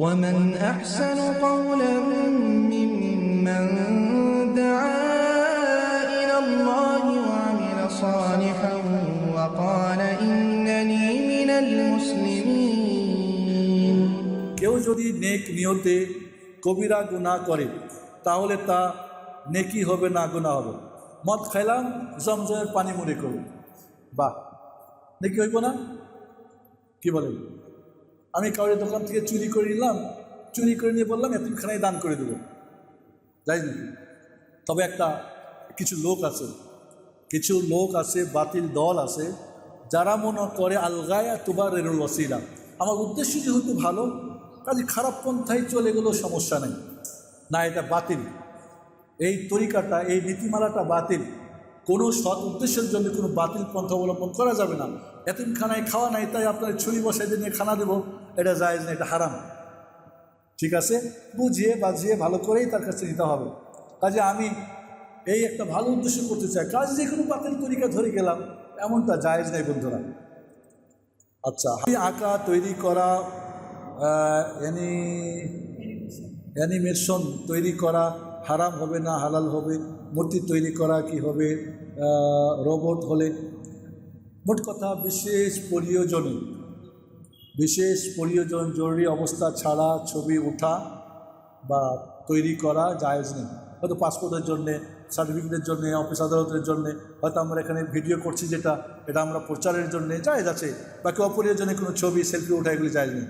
ومن أحسن قولا ممن دعا إلى الله وعمل صالحا وقال إنني من المسلمين কেউ যদি নেক নিয়তে কবিরা গুনাহ করে তাহলে তা নেকি হবে না গুনাহ হবে মদ খাইলাম জমজমের পানি মুড়ে করব বাহ নেকি হইব না কি বলেন আমি কাউরের দোকান থেকে চুরি করে নিলাম, চুরি করে নিয়ে বললাম এতিমখানায় দান করে দেবো। যাই নাকি তবে একটা কিছু লোক আছে, কিছু লোক আছে, বাতিল দল আছে, যারা মনে করে, আলগায়া তুবার রেনুল ওসিলা আমার উদ্দেশ্য যেহেতু ভালো, কাজে খারাপ পন্থায় চলে গেলেও সমস্যা নেই। না, এটা বাতিল। এই তরিকাটা, এই নীতিমালাটা বাতিল। কোনো সৎ উদ্দেশ্যের জন্য কোনো বাতিল পন্থা অবলম্বন করা যাবে না। এতিমখানায় খাওয়া নাই, তাই আপনার ছুরি বসাই দিয়ে খানা দেবো। এটা জায়েজ না, এটা হারাম। ঠিক আছে? বুঝিয়ে বাজিয়ে ভালো করেই তার কাছে নিতে হবে। কাজে আমি এই একটা ভালো উদ্দেশ্য করতে চাই। কাজ যে কোনো বাতিল তরিকা ধরে গেলাম, এমনটা জায়েজ নেই বন্ধুরা। আচ্ছা আঁকা, তৈরি করা অ্যানিমেশন তৈরি করা হারাম হবে না, হালাল হবে, মূর্তি তৈরি করা কি হবে রোবট হলে। মোট কথা বিশেষ প্রয়োজনে, বিশেষ প্রয়োজন জরুরি অবস্থা ছাড়া ছবি ওঠা বা তৈরি করা জায়েজ নেই। হয়তো পাসপোর্টের জন্যে সার্টিফিকেটের জন্যে অফিস আদালতের জন্যে, হয়তো আমরা এখানে ভিডিও করছি যেটা, এটা আমরা প্রচারের জন্যে জায়েজ আছে। বাকি অপরিজনে কোনো ছবি সেলফি ওঠা এগুলি জায়েজ নেই।